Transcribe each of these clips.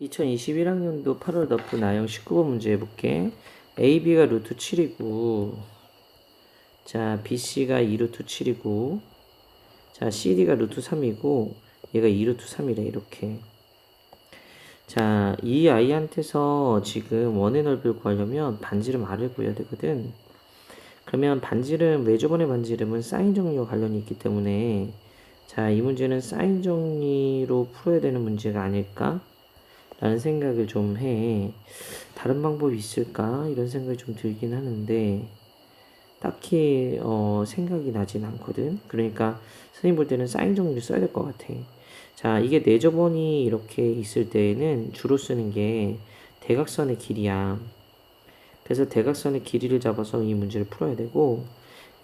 2021학년도 8월 덮은 나형 19번 문제 해볼게. AB가 루트 7이고, 자, BC가 2루트 7이고, 자, CD가 루트 3이고, 얘가 2루트 3이래, 이렇게. 자, 이 아이한테서 지금 원의 넓이를 구하려면 반지름 R을 구해야 되거든. 그러면 반지름, 외조번의 반지름은 사인 정리와 관련이 있기 때문에, 자, 이 문제는 사인 정리로 풀어야 되는 문제가 아닐까? 라는 생각을 좀 해. 다른 방법이 있을까? 이런 생각이 좀 들긴 하는데, 딱히, 어, 생각이 나진 않거든. 그러니까, 선생님 볼 때는 사인 정리를 써야 될 것 같아. 자, 이게 내저번이 이렇게 있을 때에는 주로 쓰는 게 대각선의 길이야. 그래서 대각선의 길이를 잡아서 이 문제를 풀어야 되고,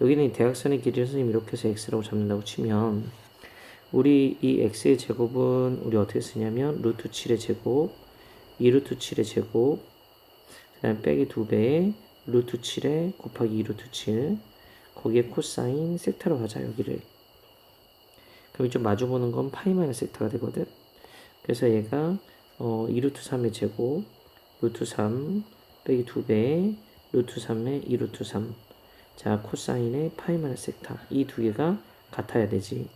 여기는 이 대각선의 길이를 선생님 이렇게 해서 x라고 잡는다고 치면, 우리 이 x의 제곱은 우리 어떻게 쓰냐면 루트 7의 제곱 2루트 7의 제곱 그 다음 빼기 2배 루트 7에 곱하기 2루트 7 거기에 코사인 섹타로 가자 여기를. 그럼 이쪽 마주보는 건 파이 마이너스 섹타가 되거든. 그래서 얘가 어 2루트 3의 제곱 루트 3 빼기 2배 루트 3의 2루트 3자 코사인의 파이 마이너스 섹타. 이 두 개가 같아야 되지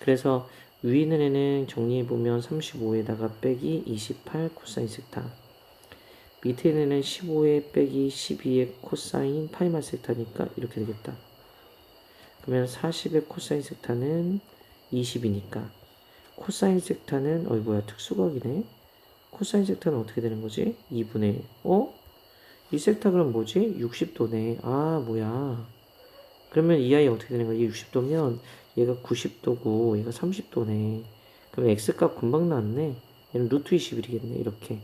그래서 위에는 정리해보면 35에다가 빼기 28 코사인 섹타 밑에는 15에 빼기 12의 코사인 파이마 섹타니까 이렇게 되겠다 그러면 40의 코사인 섹타는 20이니까 코사인 섹타는 어이 뭐야 특수각이네 코사인 섹타는 어떻게 되는 거지? 2분의 1 어? 이 섹타 그럼 뭐지? 60도네 아 뭐야 그러면 이 아이 어떻게 되는 거야? 얘 60도면 얘가 90도고 얘가 30도네. 그럼 x값 금방 나왔네. 얘는 루트 21이겠네. 이렇게.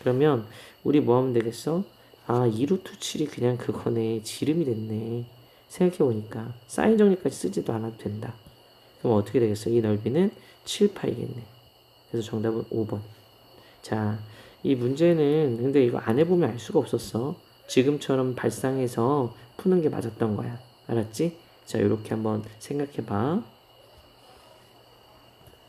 그러면 우리 뭐 하면 되겠어? 아, 2루트 7이 그냥 그거네. 지름이 됐네. 생각해보니까 사인 정리까지 쓰지도 않아도 된다. 그럼 어떻게 되겠어? 이 넓이는 7 파이겠네. 그래서 정답은 5번. 자, 이 문제는 근데 이거 안 해보면 알 수가 없었어. 지금처럼 발상해서 푸는 게 맞았던 거야. 알았지? 자, 이렇게 한번 생각해 봐.